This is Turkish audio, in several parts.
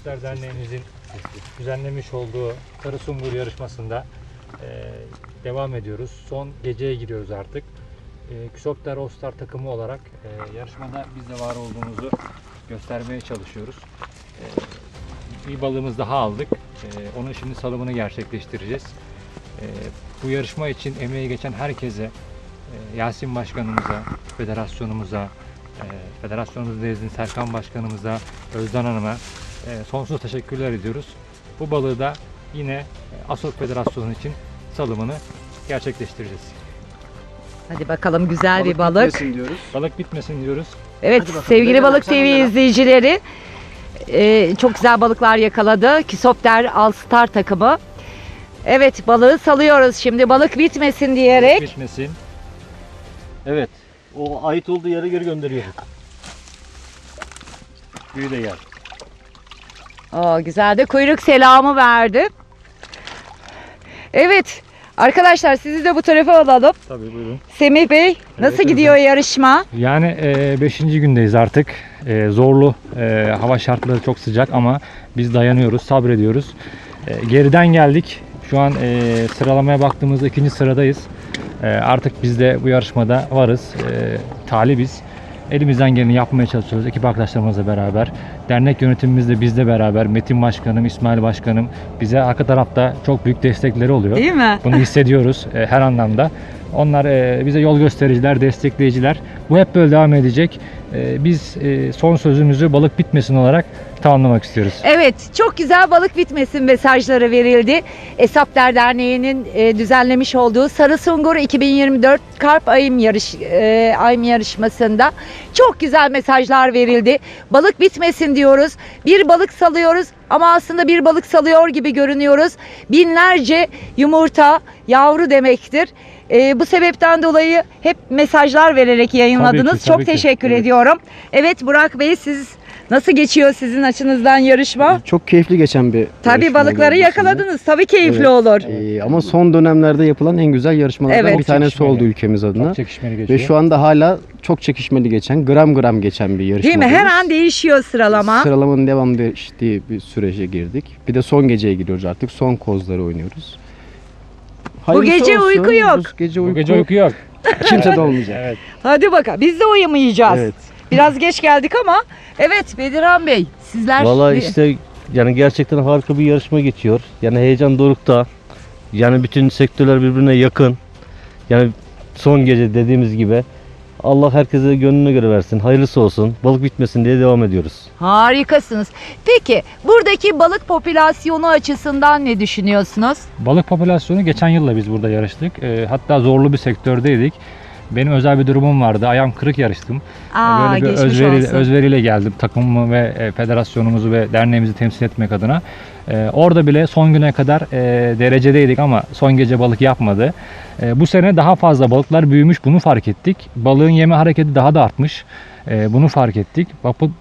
Kisopter Derneğimizin düzenlemiş olduğu Sarı Sungur yarışmasında e, devam ediyoruz. Son geceye giriyoruz artık. E, Kisopter All Star takımı olarak e, yarışmada biz de var olduğumuzu göstermeye çalışıyoruz. E, bir balığımız daha aldık. E, onun şimdi salımını gerçekleştireceğiz. E, bu yarışma için emeği geçen herkese, e, Yasin Başkanımıza, federasyonumuza, e, federasyonumuz Serkan Başkanımıza, Özden Hanım'a sonsuz teşekkürler ediyoruz. Bu balığı da yine e, Asok Federasyonu için salımını gerçekleştireceğiz. Hadi bakalım güzel bir balık. bitmesin diyoruz. Balık bitmesin diyoruz. Evet bakalım. sevgili Balık TV neler? izleyicileri e, çok güzel balıklar yakaladı. Kisopter All Star takımı. Evet balığı salıyoruz şimdi balık bitmesin diyerek. Bitmesin. Evet. O ait olduğu yere geri gönderiyoruz. Büyü de yer. Oo, güzel de kuyruk selamı verdi. Evet arkadaşlar sizi de bu tarafa alalım. Tabii buyurun. Semih Bey nasıl evet. gidiyor yarışma? Yani 5. gündeyiz artık. E, zorlu, e, hava şartları çok sıcak ama biz dayanıyoruz, sabrediyoruz. E, geriden geldik. Şu an e, sıralamaya baktığımızda ikinci sıradayız. E, artık biz de bu yarışmada varız, e, talibiz. Elimizden geleni yapmaya çalışıyoruz ekip arkadaşlarımızla beraber. Dernek yönetimimiz de bizle beraber. Metin Başkanım, İsmail Başkanım bize arka tarafta çok büyük destekleri oluyor. Değil mi? Bunu hissediyoruz e, her anlamda. Onlar e, bize yol göstericiler, destekleyiciler. Bu hep böyle devam edecek. E, biz e, son sözümüzü balık bitmesin olarak tamamlamak istiyoruz. Evet, çok güzel balık bitmesin mesajları verildi. Esapler Derneği'nin düzenlemiş olduğu Sarı Sungur 2024 Karp Ayım yarış Ayım yarışmasında çok güzel mesajlar verildi. Balık bitmesin diyoruz. Bir balık salıyoruz ama aslında bir balık salıyor gibi görünüyoruz. Binlerce yumurta yavru demektir. E, bu sebepten dolayı hep mesajlar vererek yayınladınız. Tabii ki, çok tabii ki. teşekkür Evet. ediyorum. Evet Burak Bey siz nasıl geçiyor sizin açınızdan yarışma? Çok keyifli geçen bir Tabii yarışma balıkları oldu yakaladınız. Tabii keyifli Evet. olur. Ee, ama son dönemlerde yapılan en güzel yarışmalardan Evet. bir tanesi Çekişmeli. oldu ülkemiz adına. Çok çekişmeli geçiyor. Ve şu anda hala çok çekişmeli geçen, gram gram geçen bir yarışma. Değil mi? Her an değişiyor sıralama. Sıralamanın devam ettiği bir sürece girdik. Bir de son geceye giriyoruz artık. Son kozları oynuyoruz. Hayırlısı gece olsun. uyku yok. Bu gece Bu uyku, gece uyku yok. kimse de olmayacak. Evet. Hadi bakalım. Biz de uyumayacağız. Evet. Biraz geç geldik ama evet Bedirhan Bey sizler Valla işte yani gerçekten harika bir yarışma geçiyor. Yani heyecan dorukta. Yani bütün sektörler birbirine yakın. Yani son gece dediğimiz gibi Allah herkese gönlüne göre versin. Hayırlısı olsun. Balık bitmesin diye devam ediyoruz. harikasınız. Peki buradaki balık popülasyonu açısından ne düşünüyorsunuz? Balık popülasyonu geçen yılla biz burada yarıştık. E, hatta zorlu bir sektördeydik. Benim özel bir durumum vardı. Ayağım kırık yarıştım. Aa Böyle bir geçmiş özveri, olsun. özveriyle geldim takımımı ve e, federasyonumuzu ve derneğimizi temsil etmek adına. E, orada bile son güne kadar e, derecedeydik ama son gece balık yapmadı. E, bu sene daha fazla balıklar büyümüş bunu fark ettik. Balığın yeme hareketi daha da artmış. E, bunu fark ettik.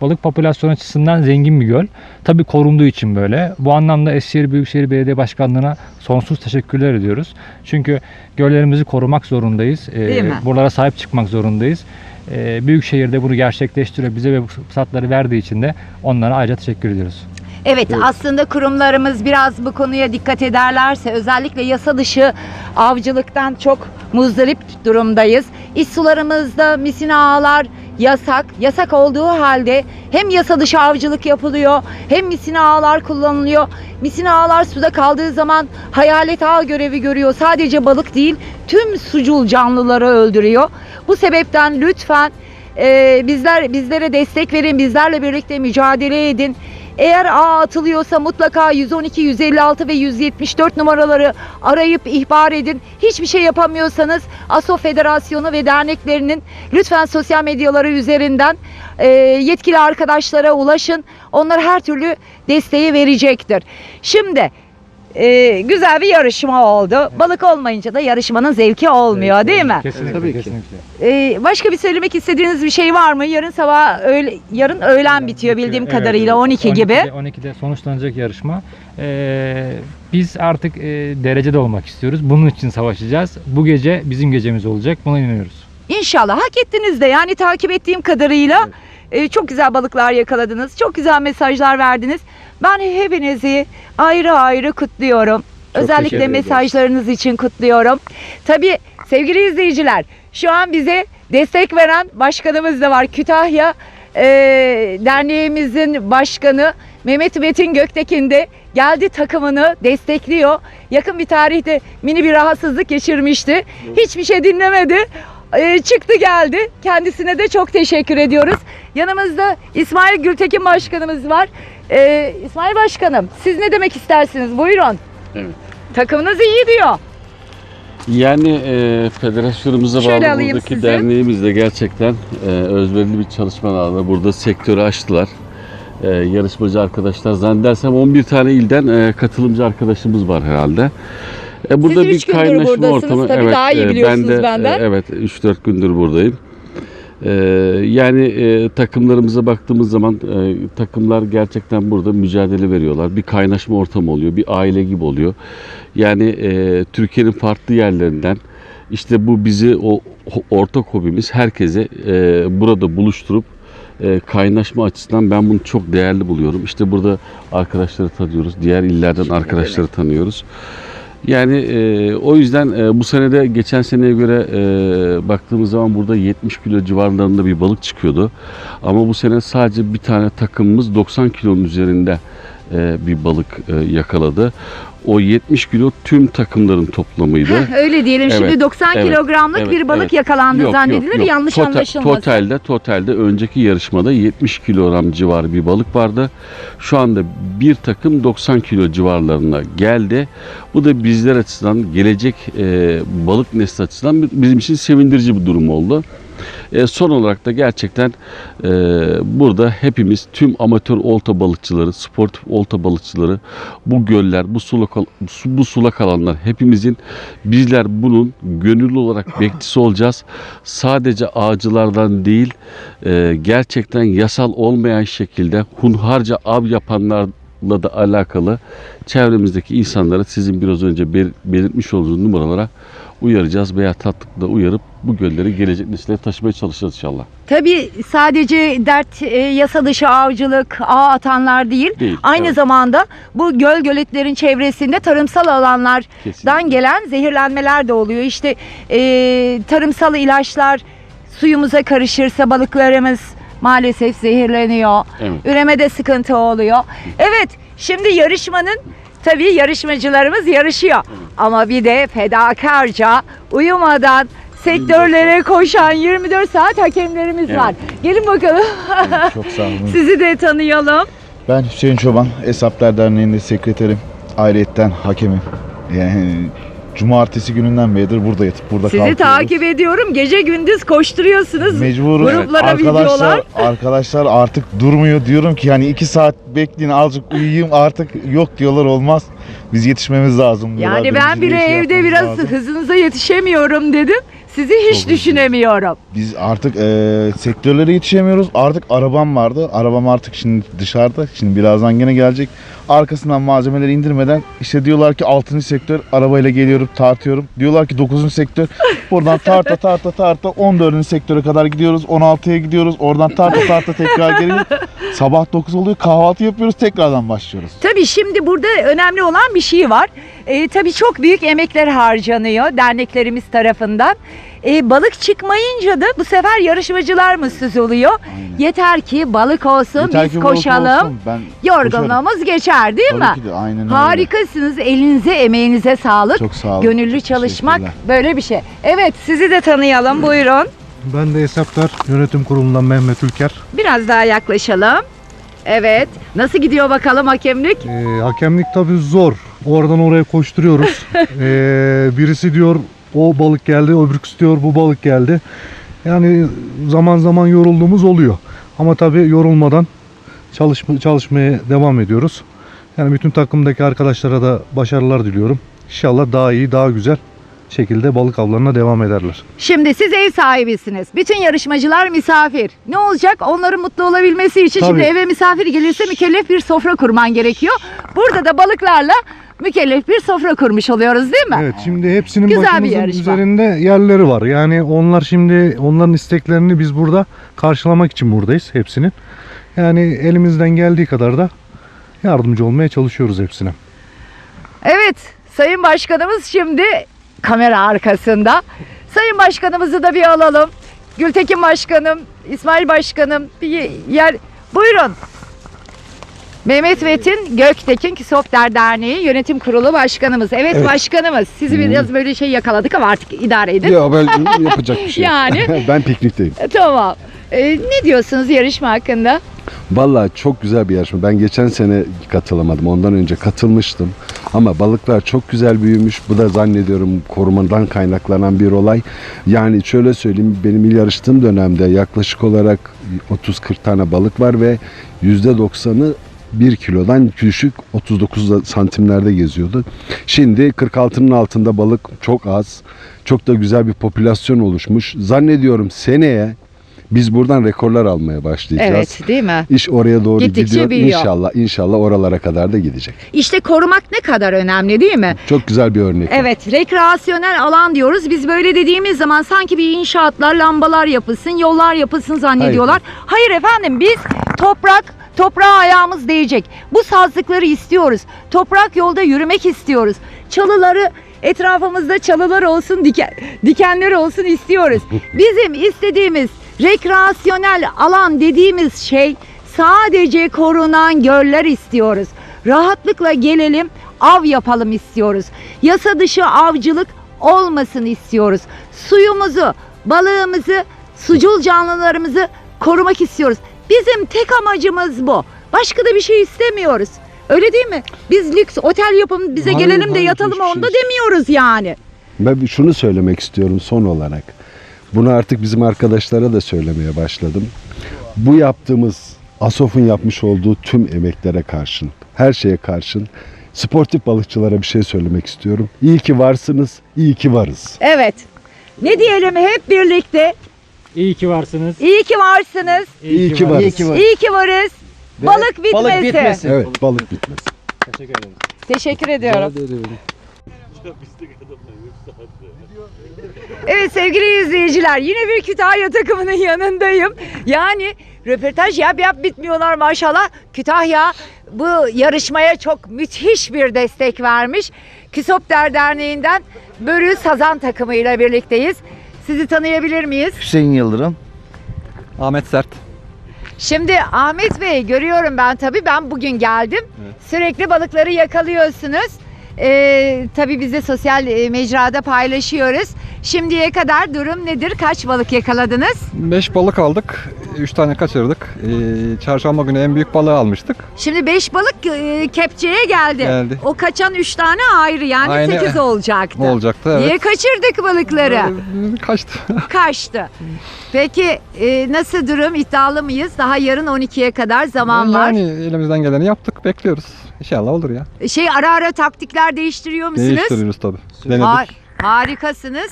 Balık popülasyonu açısından zengin bir göl. Tabii korunduğu için böyle. Bu anlamda Eskişehir Büyükşehir Belediye Başkanlığı'na sonsuz teşekkürler ediyoruz. Çünkü göllerimizi korumak zorundayız. E, buralara sahip çıkmak zorundayız. E, Büyükşehir'de bunu gerçekleştiriyor. Bize ve bu fırsatları verdiği için de onlara ayrıca teşekkür ediyoruz. Evet, aslında kurumlarımız biraz bu konuya dikkat ederlerse özellikle yasa dışı avcılıktan çok muzdarip durumdayız. İç sularımızda misina ağlar yasak. Yasak olduğu halde hem yasa dışı avcılık yapılıyor hem misina ağlar kullanılıyor. Misina ağlar suda kaldığı zaman hayalet ağ görevi görüyor. Sadece balık değil tüm sucul canlıları öldürüyor. Bu sebepten lütfen e, bizler bizlere destek verin, bizlerle birlikte mücadele edin. Eğer ağ atılıyorsa mutlaka 112, 156 ve 174 numaraları arayıp ihbar edin. Hiçbir şey yapamıyorsanız ASO Federasyonu ve derneklerinin lütfen sosyal medyaları üzerinden e, yetkili arkadaşlara ulaşın. Onlar her türlü desteği verecektir. Şimdi e, güzel bir yarışma oldu. Balık olmayınca da yarışmanın zevki olmuyor değil mi? Kesinlikle. Tabii ki. kesinlikle. Ee, başka bir söylemek istediğiniz bir şey var mı? Yarın sabah öğle, yarın öğlen bitiyor bildiğim Evet, kadarıyla evet. 12 gibi. 12'de, 12'de sonuçlanacak yarışma. Ee, biz artık e, derecede olmak istiyoruz. Bunun için savaşacağız. Bu gece bizim gecemiz olacak. Buna inanıyoruz. İnşallah hak ettiniz de yani takip ettiğim kadarıyla Ee, çok güzel balıklar yakaladınız. Çok güzel mesajlar verdiniz. Ben hepinizi ayrı ayrı kutluyorum. Çok Özellikle mesajlarınız için kutluyorum. Tabii sevgili izleyiciler şu an bize destek veren başkanımız da var. Kütahya e, derneğimizin başkanı Mehmet Metin Göktekin de geldi takımını destekliyor. Yakın bir tarihte mini bir rahatsızlık geçirmişti. Hiçbir şey dinlemedi. E, çıktı geldi. Kendisine de çok teşekkür ediyoruz. Yanımızda İsmail Gültekin başkanımız var. E, İsmail başkanım siz ne demek istersiniz? Buyurun. Evet. Takımınız iyi diyor. Yani e, federasyonumuza Şöyle bağlı alayım buradaki sizi. derneğimiz de gerçekten e, özverili bir çalışmalarla burada sektörü açtılar. E, yarışmacı arkadaşlar zannedersem 11 tane ilden e, katılımcı arkadaşımız var herhalde. E, burada Siz bir kaynaşma ortamı. Tabii daha iyi e, biliyorsunuz ben de, benden. e, evet 3-4 gündür buradayım. E, yani e, takımlarımıza baktığımız zaman e, takımlar gerçekten burada mücadele veriyorlar. Bir kaynaşma ortamı oluyor, bir aile gibi oluyor. Yani e, Türkiye'nin farklı yerlerinden işte bu bizi o o- ortak hobimiz herkese e, burada buluşturup e, kaynaşma açısından ben bunu çok değerli buluyorum. İşte burada arkadaşları tanıyoruz, diğer illerden arkadaşları tanıyoruz. Yani e, o yüzden e, bu senede geçen seneye göre e, baktığımız zaman burada 70 kilo civarlarında bir balık çıkıyordu. Ama bu sene sadece bir tane takımımız 90 kilonun üzerinde e, bir balık e, yakaladı. O 70 kilo tüm takımların toplamıydı. Heh, öyle diyelim. Şimdi Evet, 90 evet, kilogramlık evet, bir balık evet. yakalandı Yok, zannedilir. yok, yok. Yanlış Tota- anlaşılmasın. Totalde, totalde önceki yarışmada 70 kilogram civarı bir balık vardı. Şu anda bir takım 90 kilo civarlarına geldi. Bu da bizler açısından gelecek e, balık nesli açısından bizim için sevindirici bir durum oldu. E, son olarak da gerçekten e, burada hepimiz tüm amatör olta balıkçıları, sportif olta balıkçıları, bu göller, bu sulak, bu sulak alanlar hepimizin bizler bunun gönüllü olarak bekçisi olacağız. Sadece ağacılardan değil, e, gerçekten yasal olmayan şekilde hunharca av yapanlarla da alakalı çevremizdeki insanlara sizin biraz önce bel- belirtmiş olduğunuz numaralara uyaracağız veya tatlıkla uyarıp bu gölleri gelecek nesillere taşımaya çalışacağız inşallah. Tabii sadece dert e, yasa dışı avcılık, ağ atanlar değil. Değil. Aynı evet, zamanda bu göl göletlerin çevresinde tarımsal alanlardan kesinlikle. gelen zehirlenmeler de oluyor. İşte e, tarımsal ilaçlar suyumuza karışırsa balıklarımız maalesef zehirleniyor. Evet. Üremede sıkıntı oluyor. Evet, şimdi yarışmanın tabii yarışmacılarımız yarışıyor. Ama bir de fedakarca uyumadan sektörlere koşan 24 saat hakemlerimiz var. Gelin bakalım. Çok sağ olun. Sizi de tanıyalım. Ben Hüseyin Çoban, Esaplar Derneği'nde sekreterim. Ayrıyetten hakemim. Yani cumartesi gününden beridir burada yatıp burada Sizi kalkıyoruz. takip ediyorum. Gece gündüz koşturuyorsunuz. Mecburuz. Gruplara, arkadaşlar, videolar. arkadaşlar artık durmuyor. Diyorum ki yani iki saat bekleyin azıcık uyuyayım artık yok diyorlar olmaz. Biz yetişmemiz lazım diyorlar. Yani ben bile bir şey evde yapmamız biraz lazım. hızınıza yetişemiyorum dedim. Sizi hiç Çok düşünemiyorum. Biz artık e, sektörlere yetişemiyoruz. Artık arabam vardı. Arabam artık şimdi dışarıda. Şimdi birazdan gene gelecek. Arkasından malzemeleri indirmeden işte diyorlar ki 6. sektör arabayla geliyorum tartıyorum. Diyorlar ki 9. sektör. Buradan tarta tarta tarta 14. sektöre kadar gidiyoruz. 16'ya gidiyoruz. Oradan tarta tarta tekrar geliyoruz. Sabah 9 oluyor kahvaltı yapıyoruz tekrardan başlıyoruz. Tabii şimdi burada önemli olan bir şey var. Ee, tabii çok büyük emekler harcanıyor derneklerimiz tarafından. Ee, balık çıkmayınca da bu sefer yarışmacılar mutsuz oluyor. Aynen. Yeter ki balık olsun, Yeter biz ki balık koşalım. olsun. Ben Yorgunluğumuz geçer değil mi? Tabii ki de aynen öyle. Harikasınız. Elinize, emeğinize sağlık. Çok sağ olun. Gönüllü çalışmak Teşekkürler. böyle bir şey. Evet, sizi de tanıyalım. Buyurun. Ben de Hesaplar Yönetim Kurulu'ndan Mehmet Ülker. Biraz daha yaklaşalım. Evet. Nasıl gidiyor bakalım hakemlik? Ee, hakemlik tabii zor. Oradan oraya koşturuyoruz. Ee, birisi diyor o balık geldi, öbürküsü diyor bu balık geldi. Yani zaman zaman yorulduğumuz oluyor. Ama tabii yorulmadan çalışma, çalışmaya devam ediyoruz. Yani bütün takımdaki arkadaşlara da başarılar diliyorum. İnşallah daha iyi, daha güzel şekilde balık avlarına devam ederler. Şimdi siz ev sahibisiniz. Bütün yarışmacılar misafir. Ne olacak? Onların mutlu olabilmesi için Tabii. şimdi eve misafir gelirse mükellef bir sofra kurman gerekiyor. Burada da balıklarla mükellef bir sofra kurmuş oluyoruz değil mi? Evet şimdi hepsinin Güzel bir başımızın yarışma. üzerinde yerleri var. Yani onlar şimdi onların isteklerini biz burada karşılamak için buradayız hepsinin. Yani elimizden geldiği kadar da yardımcı olmaya çalışıyoruz hepsine. Evet, Sayın Başkanımız şimdi kamera arkasında. Sayın Başkanımızı da bir alalım. Gültekin Başkanım, İsmail Başkanım bir yer... Buyurun. Mehmet Metin Göktekin Kisopter Derneği Yönetim Kurulu Başkanımız. Evet, başkanımız. Sizi biraz böyle şey yakaladık ama artık idare edin. Ya ben yapacak bir şey. yok. Yani. ben piknikteyim. Tamam. Ee, ne diyorsunuz yarışma hakkında? Vallahi çok güzel bir yarışma. Ben geçen sene katılamadım. Ondan önce katılmıştım. Ama balıklar çok güzel büyümüş. Bu da zannediyorum korumadan kaynaklanan bir olay. Yani şöyle söyleyeyim benim il yarıştığım dönemde yaklaşık olarak 30-40 tane balık var ve %90'ı 1 kilodan düşük 39 santimlerde geziyordu. Şimdi 46'nın altında balık çok az. Çok da güzel bir popülasyon oluşmuş. Zannediyorum seneye biz buradan rekorlar almaya başlayacağız. Evet, değil mi? İş oraya doğru Gittikçe gidiyor. büyüyor. İnşallah, inşallah oralara kadar da gidecek. İşte korumak ne kadar önemli değil mi? Çok güzel bir örnek. Evet, rekreasyonel alan diyoruz. Biz böyle dediğimiz zaman sanki bir inşaatlar, lambalar yapılsın, yollar yapılsın zannediyorlar. Hayır, efendim biz toprak, toprağa ayağımız değecek. Bu sazlıkları istiyoruz. Toprak yolda yürümek istiyoruz. Çalıları etrafımızda çalılar olsun, diken, dikenler olsun istiyoruz. Bizim istediğimiz rekreasyonel alan dediğimiz şey sadece korunan göller istiyoruz. Rahatlıkla gelelim, av yapalım istiyoruz. Yasa dışı avcılık olmasın istiyoruz. Suyumuzu, balığımızı, sucul canlılarımızı korumak istiyoruz. Bizim tek amacımız bu. Başka da bir şey istemiyoruz. Öyle değil mi? Biz lüks otel yapın bize Hayır, gelelim de hayır, yatalım hiçbir şey onda demiyoruz yani. Ben bir şunu söylemek istiyorum son olarak. Bunu artık bizim arkadaşlara da söylemeye başladım. Bu yaptığımız Asof'un yapmış olduğu tüm emeklere karşın, her şeye karşın sportif balıkçılara bir şey söylemek istiyorum. İyi ki varsınız, iyi ki varız. Evet. Ne diyelim hep birlikte? İyi ki varsınız. İyi ki varsınız. İyi ki varız. İyi ki varız. Balık bitmesi. Evet, balık bitmez. Teşekkür ederim. Teşekkür ediyorum. Evet sevgili izleyiciler yine bir Kütahya takımının yanındayım. Yani röportaj yap yap bitmiyorlar maşallah. Kütahya bu yarışmaya çok müthiş bir destek vermiş. Kisopter Derneği'nden Börü Sazan takımıyla birlikteyiz. Sizi tanıyabilir miyiz? Hüseyin Yıldırım. Ahmet Sert. Şimdi Ahmet Bey görüyorum ben tabii ben bugün geldim. Sürekli balıkları yakalıyorsunuz. Ee, tabii biz de sosyal e, mecrada paylaşıyoruz. Şimdiye kadar durum nedir? Kaç balık yakaladınız? 5 balık aldık. 3 tane kaçırdık. Ee, çarşamba günü en büyük balığı almıştık. Şimdi 5 balık e, kepçeye geldi. Geldi. O kaçan 3 tane ayrı yani Aynen. 8 olacaktı. Olacaktı evet. Niye kaçırdık balıkları? Ee, Kaçtı. Kaçtı. Peki e, nasıl durum? İddialı mıyız? Daha yarın 12'ye kadar zaman var. Yani elimizden geleni yaptık. Bekliyoruz. İnşallah olur ya. Şey ara ara taktikler değiştiriyor musunuz? Değiştiriyoruz tabii. Denedik. Har- harikasınız.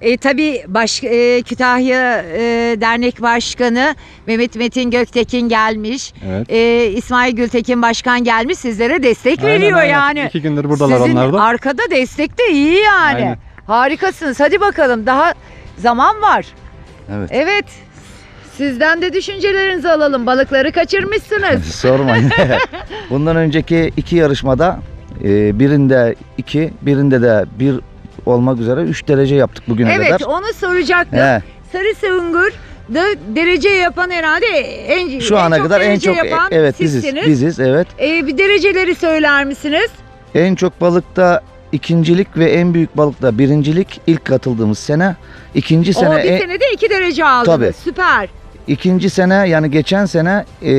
E, tabii baş, e, Kütahya e, Dernek Başkanı Mehmet Metin Göktekin gelmiş. Evet. E, İsmail Gültekin Başkan gelmiş. Sizlere destek Aynen, veriyor aynen. yani. İki gündür buradalar Sizin onlar da. arkada destek de iyi yani. Aynen. Harikasınız. Hadi bakalım daha zaman var. Evet. Evet. Sizden de düşüncelerinizi alalım. Balıkları kaçırmışsınız. Sormayın. Bundan önceki iki yarışmada e, birinde iki, birinde de bir olmak üzere 3 derece yaptık bugüne evet kadar. onu soracaktım. He, Sarı Sığıngur da derece yapan herhalde en şu ana çok kadar en çok yapan evet biziz. sizsiniz. Biziz evet. Ee, bir dereceleri söyler misiniz? En çok balıkta ikincilik ve en büyük balıkta birincilik ilk katıldığımız sene. İkinci sene o bir en- senede iki derece aldınız. Tabii. Süper. İkinci sene yani geçen sene e,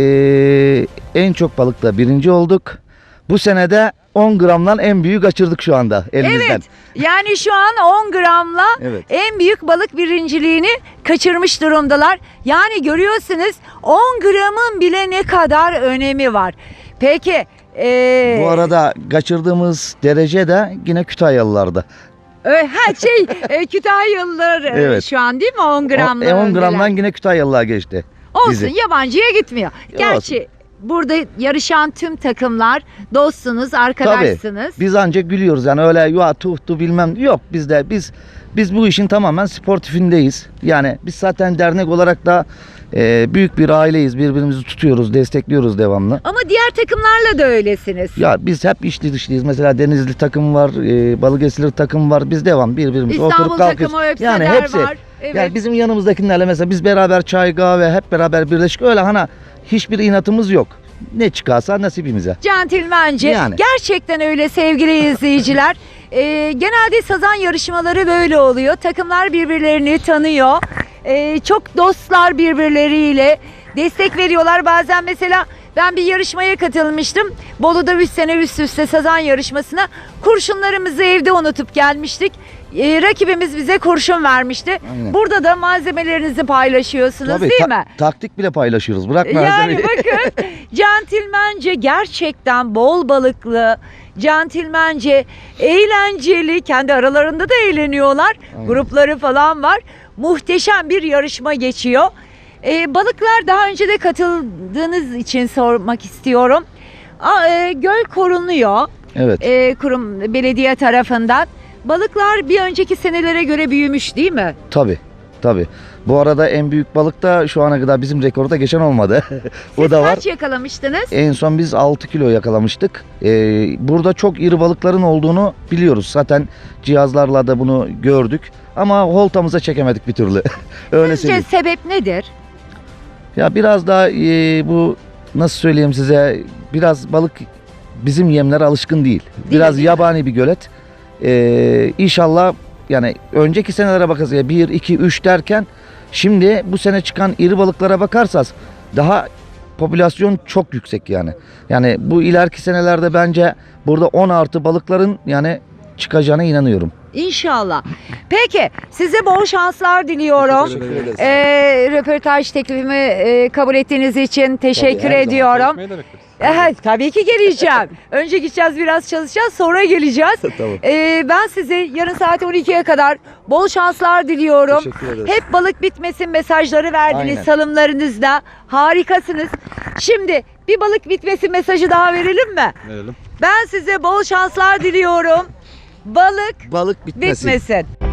en çok balıkta birinci olduk. Bu senede 10 gramdan en büyük kaçırdık şu anda elimizden. Evet. Yani şu an 10 gramla Evet. en büyük balık birinciliğini kaçırmış durumdalar. Yani görüyorsunuz 10 gramın bile ne kadar önemi var. Peki. ee, Bu arada kaçırdığımız derece de yine Kütahyalılarda. Ha şey e, Kütahyalılar e, Evet. şu an değil mi 10 gramla e, 10 öndeler. gramdan yine Kütahyalılar geçti. Olsun bizi. yabancıya gitmiyor. Gerçi burada yarışan tüm takımlar dostsunuz, arkadaşsınız. Biz ancak gülüyoruz yani öyle ya tuhtu bilmem yok bizde biz biz bu işin tamamen sportifindeyiz. Yani biz zaten dernek olarak da e, büyük bir aileyiz. Birbirimizi tutuyoruz, destekliyoruz devamlı. Ama diğer takımlarla da öylesiniz. Ya biz hep içli dışlıyız. Mesela Denizli takım var, e, Balıkesirli takım var. Biz devam birbirimiz İstanbul oturup kalkıyoruz. takımı Öpseler Yani hepsi. var. Evet. Yani bizim yanımızdakilerle mesela biz beraber çay kahve hep beraber birleşik öyle hani hiçbir inatımız yok. Ne çıkarsa nasibimize. Centilmence. Yani. Gerçekten öyle sevgili izleyiciler. Ee, genelde sazan yarışmaları böyle oluyor. Takımlar birbirlerini tanıyor. Ee, çok dostlar birbirleriyle destek veriyorlar. Bazen mesela ben bir yarışmaya katılmıştım. Bolu'da 3 sene üst üste sazan yarışmasına. Kurşunlarımızı evde unutup gelmiştik. Ee, rakibimiz bize kurşun vermişti. Aynen. Burada da malzemelerinizi paylaşıyorsunuz Tabii, değil ta- mi? Taktik bile paylaşıyoruz. Bırak Yani malzemeyi. bakın centilmence gerçekten bol balıklı, centilmence eğlenceli, kendi aralarında da eğleniyorlar. Aynen. Grupları falan var. Muhteşem bir yarışma geçiyor. Ee, balıklar daha önce de katıldığınız için sormak istiyorum. Aa, e, göl korunuyor Evet. e, kurum belediye tarafından. Balıklar bir önceki senelere göre büyümüş değil mi? Tabii. Tabii. Bu arada en büyük balık da şu ana kadar bizim rekorda geçen olmadı. o Siz da var. kaç yakalamıştınız? En son biz 6 kilo yakalamıştık. Ee, burada çok iri balıkların olduğunu biliyoruz. Zaten cihazlarla da bunu gördük. Ama holtamıza çekemedik bir türlü. Öyle Sizce söyleyeyim. sebep nedir? Ya biraz daha e, bu nasıl söyleyeyim size biraz balık bizim yemlere alışkın değil. Biraz değil mi? yabani bir gölet. Ee, inşallah yani önceki senelere bakarız ya 1, 2, 3 derken şimdi bu sene çıkan iri balıklara bakarsanız daha popülasyon çok yüksek yani. Yani bu ileriki senelerde bence burada 10 artı balıkların yani çıkacağına inanıyorum. İnşallah. Peki size bol şanslar diliyorum. Ee, röportaj teklifimi e, kabul ettiğiniz için teşekkür her zaman. ediyorum. Bekleriz. Evet, tabii ki geleceğim. Önce gideceğiz biraz çalışacağız sonra geleceğiz. tamam. Ee, ben size yarın saat 12'ye kadar bol şanslar diliyorum. Teşekkür ederiz. Hep balık bitmesin mesajları verdiniz Aynen. salımlarınızda. Harikasınız. Şimdi bir balık bitmesin mesajı daha verelim mi? Verelim. Ben size bol şanslar diliyorum. Balık Balık bitmesin. bitmesin.